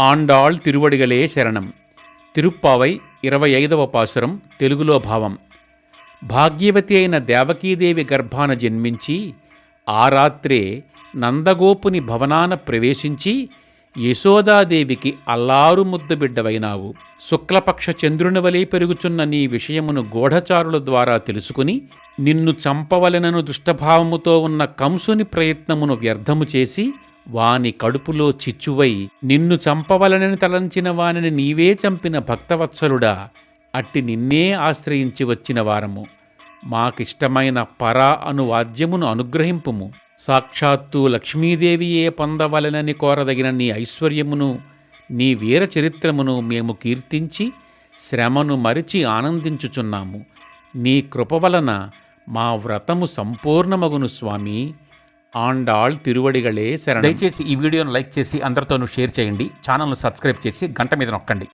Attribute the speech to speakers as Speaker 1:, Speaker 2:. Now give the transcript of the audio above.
Speaker 1: ఆండాళ్ తిరువడిగలే శరణం తిరుప్పావై ఇరవై ఐదవ పాసురం తెలుగులో భావం భాగ్యవతి అయిన దేవకీదేవి గర్భాన జన్మించి ఆ రాత్రే నందగోపుని భవనాన ప్రవేశించి యశోదాదేవికి అల్లారు ముద్దబిడ్డవైనావు శుక్లపక్ష చంద్రుని వలె పెరుగుచున్న నీ విషయమును గూఢచారుల ద్వారా తెలుసుకుని నిన్ను చంపవలెనను దుష్టభావముతో ఉన్న కంసుని ప్రయత్నమును వ్యర్థము చేసి వాని కడుపులో చిచ్చువై నిన్ను చంపవలనని తలంచిన వానిని నీవే చంపిన భక్తవత్సలుడా అట్టి నిన్నే ఆశ్రయించి వచ్చిన వారము. మాకిష్టమైన పరా అను వాద్యమును అనుగ్రహింపుము. సాక్షాత్తు లక్ష్మీదేవియే పొందవలనని కోరదగిన నీ ఐశ్వర్యమును నీ వీర చరిత్రమును మేము కీర్తించి శ్రమను మరిచి ఆనందించుచున్నాము. నీ కృప వలన మా వ్రతము సంపూర్ణమగును స్వామి. ఆండాళ్ తిరువడిగలే శరణం.
Speaker 2: దయచేసి ఈ వీడియోను లైక్ చేసి అందరితోనూ షేర్ చేయండి. ఛానల్ను సబ్స్క్రైబ్ చేసి గంట మీద నొక్కండి.